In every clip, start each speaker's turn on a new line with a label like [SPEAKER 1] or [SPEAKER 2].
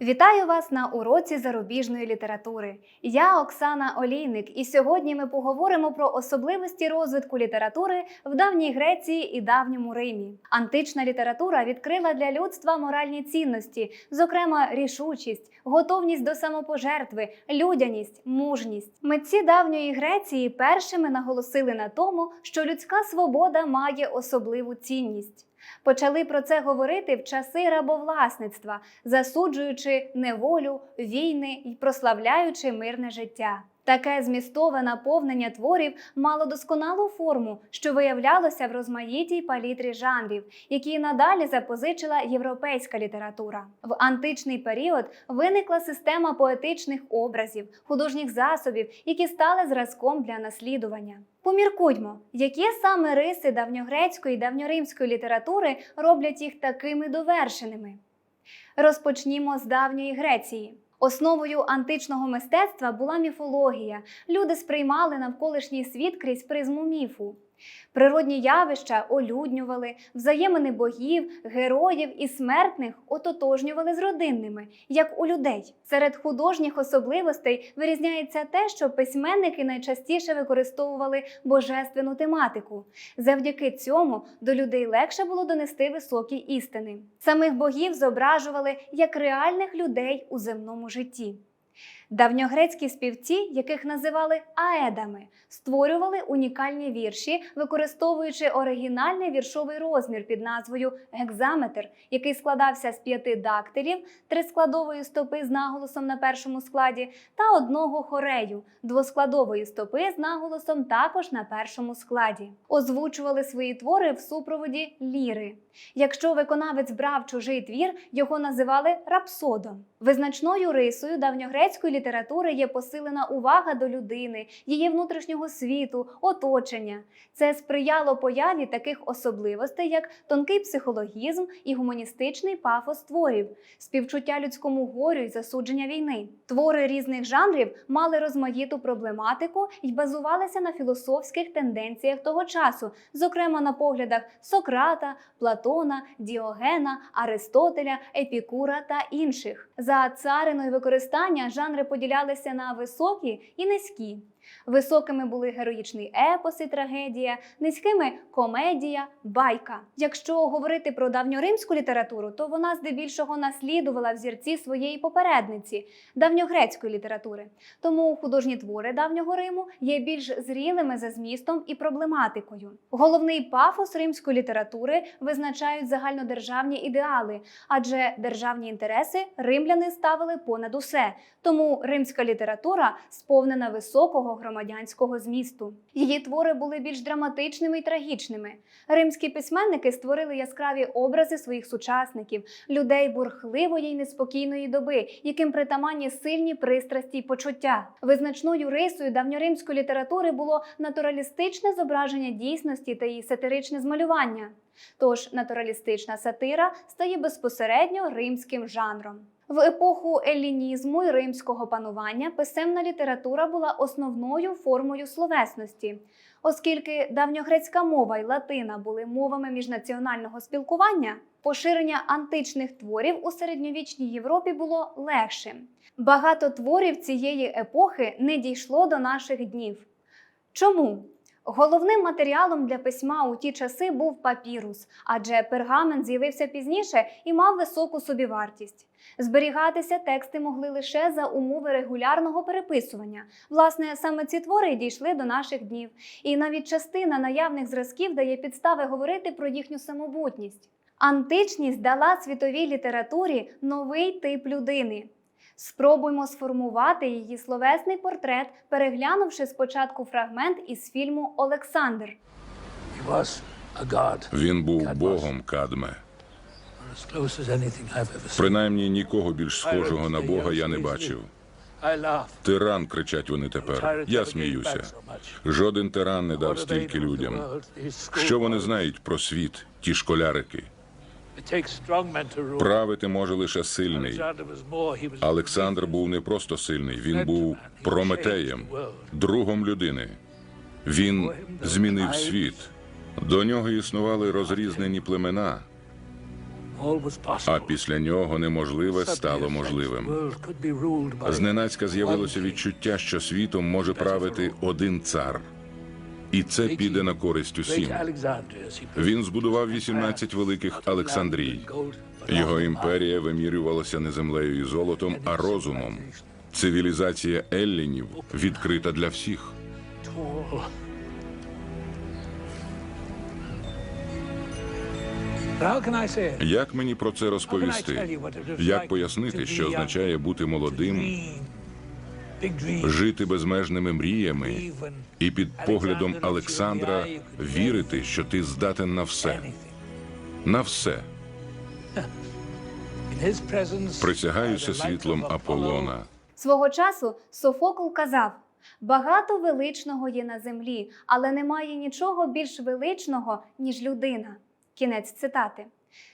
[SPEAKER 1] Вітаю вас на уроці зарубіжної літератури. Я Оксана Олійник, і сьогодні ми поговоримо про особливості розвитку літератури в давній Греції і давньому Римі. Антична література відкрила для людства моральні цінності, зокрема рішучість, готовність до самопожертви, людяність, мужність. Митці давньої Греції першими наголосили на тому, що людська свобода має особливу цінність. Почали про це говорити в часи рабовласництва, засуджуючи неволю, війни і прославляючи мирне життя. Таке змістове наповнення творів мало досконалу форму, що виявлялося в розмаїтій палітрі жанрів, які надалі запозичила європейська література. В античний період виникла система поетичних образів, художніх засобів, які стали зразком для наслідування. Поміркуймо, які саме риси давньогрецької і давньоримської літератури роблять їх такими довершеними. Розпочнімо з давньої Греції. Основою античного мистецтва була міфологія. Люди сприймали навколишній світ крізь призму міфу. Природні явища олюднювали, взаємини богів, героїв і смертних ототожнювали з родинними, як у людей. Серед художніх особливостей вирізняється те, що письменники найчастіше використовували божественну тематику. Завдяки цьому до людей легше було донести високі істини. Самих богів зображували як реальних людей у земному житті. Давньогрецькі співці, яких називали аедами, створювали унікальні вірші, використовуючи оригінальний віршовий розмір під назвою гекзаметр, який складався з п'яти дактилів, трискладової стопи з наголосом на першому складі, та одного хорею, двоскладової стопи з наголосом також на першому складі. Озвучували свої твори в супроводі ліри. Якщо виконавець брав чужий твір, його називали рапсодом. Визначною рисою давньогрецької літератури є посилена увага до людини, її внутрішнього світу, оточення. Це сприяло появі таких особливостей, як тонкий психологізм і гуманістичний пафос творів, співчуття людському горю і засудження війни. Твори різних жанрів мали розмаїту проблематику і базувалися на філософських тенденціях того часу, зокрема на поглядах Сократа, Платона, Діогена, Аристотеля, Епікура та інших. За цариною використання жанри поділялися на високі і низькі. Високими були героїчний епос і трагедія, низькими комедія, байка. Якщо говорити про давньоримську літературу, то вона здебільшого наслідувала взірці своєї попередниці давньогрецької літератури. Тому художні твори давнього Риму є більш зрілими за змістом і проблематикою. Головний пафос римської літератури визначають загальнодержавні ідеали, адже державні інтереси римляни ставили понад усе. Тому римська література сповнена високого громадянського змісту. Її твори були більш драматичними і трагічними. Римські письменники створили яскраві образи своїх сучасників, людей бурхливої й неспокійної доби, яким притаманні сильні пристрасті й почуття. Визначною рисою давньоримської літератури було натуралістичне зображення дійсності та її сатиричне змалювання. Тож натуралістична сатира стає безпосередньо римським жанром. В епоху елінізму і римського панування писемна література була основною формою словесності. Оскільки давньогрецька мова й латина були мовами міжнаціонального спілкування, поширення античних творів у середньовічній Європі було легшим. Багато творів цієї епохи не дійшло до наших днів. Чому? Головним матеріалом для письма у ті часи був папірус, адже пергамент з'явився пізніше і мав високу собівартість. Зберігатися тексти могли лише за умови регулярного переписування. Власне, саме ці твори й дійшли до наших днів, і навіть частина наявних зразків дає підстави говорити про їхню самобутність. Античність дала світовій літературі новий тип людини. Спробуймо сформувати її словесний портрет, переглянувши спочатку фрагмент із фільму Олександр.
[SPEAKER 2] Він був богом Кадме. Принаймні нікого більш схожого на Бога я не бачив. Тиран кричать вони тепер. Я сміюся. Жоден тиран не дав стільки людям. Що вони знають про світ, ті школярики? Правити може лише сильний. Олександр був не просто сильний, він був прометеєм, другом людини. Він змінив світ. До нього існували розрізнені племена. А після нього неможливе стало можливим. Зненацька з'явилося відчуття, що світом може правити один цар, і це піде на користь усім. Він збудував 18 великих Олександрій. Його імперія вимірювалася не землею і золотом, а розумом. Цивілізація Еллінів відкрита для всіх. Як мені про це розповісти? Як пояснити, що означає бути молодим, жити безмежними мріями і під поглядом Олександра вірити, що ти здатен на все, на все. Присягаюся світлом Аполлона.
[SPEAKER 1] Свого часу Софокл казав: багато величного є на землі, але немає нічого більш величного, ніж людина. Кінець цитати.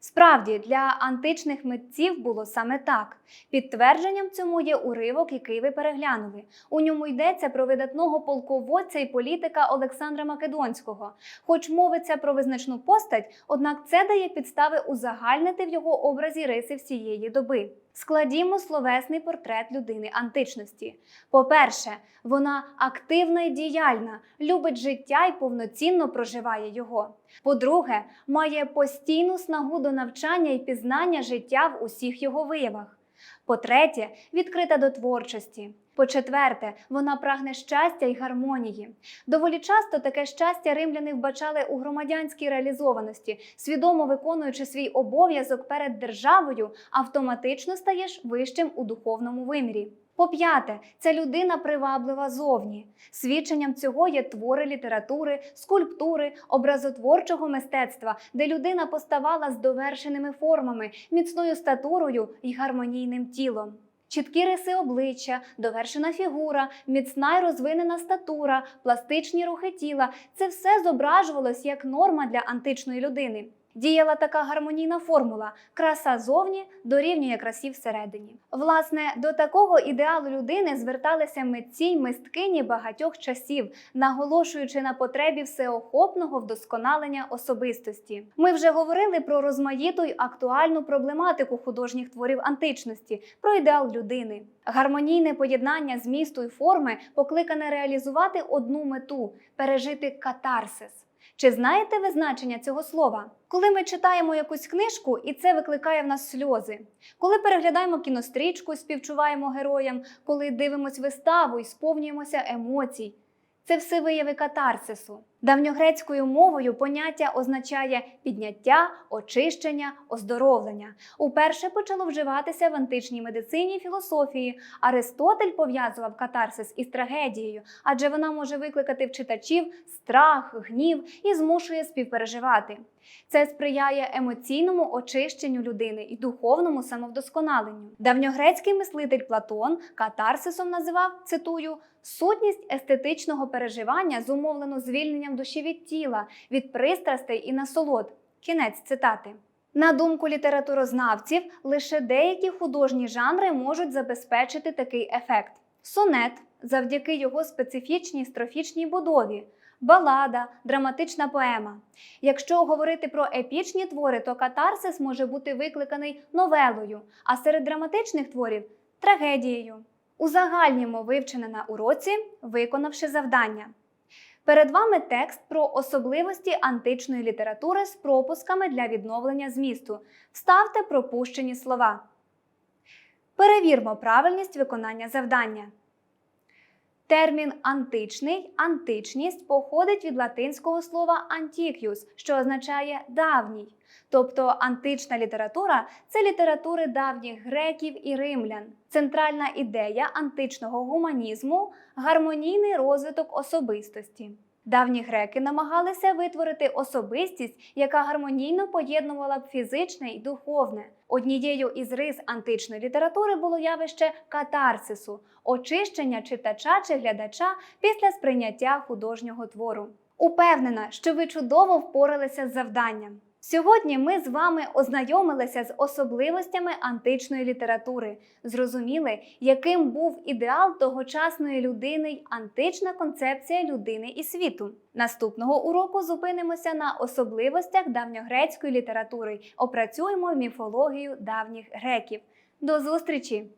[SPEAKER 1] Справді, для античних митців було саме так. Підтвердженням цьому є уривок, який ви переглянули. У ньому йдеться про видатного полководця і політика Олександра Македонського. Хоч мовиться про визначну постать, однак це дає підстави узагальнити в його образі риси всієї доби. Складімо словесний портрет людини античності. По-перше, вона активна і діяльна, любить життя і повноцінно проживає його. По-друге, має постійну снагу до навчання і пізнання життя в усіх його виявах. По-третє, відкрита до творчості. По-четверте, вона прагне щастя і гармонії. Доволі часто таке щастя римляни вбачали у громадянській реалізованості, свідомо виконуючи свій обов'язок перед державою, автоматично стаєш вищим у духовному вимірі. По-п'яте, ця людина приваблива зовні. Свідченням цього є твори літератури, скульптури, образотворчого мистецтва, де людина поставала з довершеними формами, міцною статурою і гармонійним тілом. Чіткі риси обличчя, довершена фігура, міцна й розвинена статура, пластичні рухи тіла це все зображувалось як норма для античної людини. Діяла така гармонійна формула: краса зовні дорівнює красі всередині. Власне, до такого ідеалу людини зверталися митці й мисткині багатьох часів, наголошуючи на потребі всеохопного вдосконалення особистості. Ми вже говорили про розмаїту й актуальну проблематику художніх творів античності, про ідеал людини. Гармонійне поєднання змісту й форми покликане реалізувати одну мету пережити катарсис. Чи знаєте ви значення цього слова? Коли ми читаємо якусь книжку, і це викликає в нас сльози. Коли переглядаємо кінострічку, співчуваємо героям, коли дивимось виставу і сповнюємося емоцій. Це все вияви катарсису. Давньогрецькою мовою поняття означає підняття, очищення, оздоровлення. Уперше почало вживатися в античній медицині і філософії. Аристотель пов'язував катарсис із трагедією, адже вона може викликати в читачів страх, гнів і змушує співпереживати. Це сприяє емоційному очищенню людини і духовному самовдосконаленню. Давньогрецький мислитель Платон катарсисом називав цитую сутність естетичного переживання, зумовлену звільненням душі від тіла, від пристрастей і насолод. Кінець цитати. На думку літературознавців, лише деякі художні жанри можуть забезпечити такий ефект. Сонет завдяки його специфічній строфічній будові, балада, драматична поема. Якщо говорити про епічні твори, то катарсис може бути викликаний новелою, а серед драматичних творів трагедією. Узагальнімо вивчене на уроці, виконавши завдання. Перед вами текст про особливості античної літератури з пропусками для відновлення змісту. Вставте пропущені слова. Перевірмо правильність виконання завдання. Термін античний, античність походить від латинського слова «antiquus», що означає давній. Тобто антична література це літератури давніх греків і римлян. Центральна ідея античного гуманізму гармонійний розвиток особистості. Давні греки намагалися витворити особистість, яка гармонійно поєднувала б фізичне і духовне. Однією із рис античної літератури було явище катарсису очищення читача чи глядача після сприйняття художнього твору. Упевнена, що ви чудово впоралися з завданням. Сьогодні ми з вами ознайомилися з особливостями античної літератури, зрозуміли, яким був ідеал тогочасної людини й антична концепція людини і світу. Наступного уроку зупинимося на особливостях давньогрецької літератури, опрацюємо міфологію давніх греків. До зустрічі!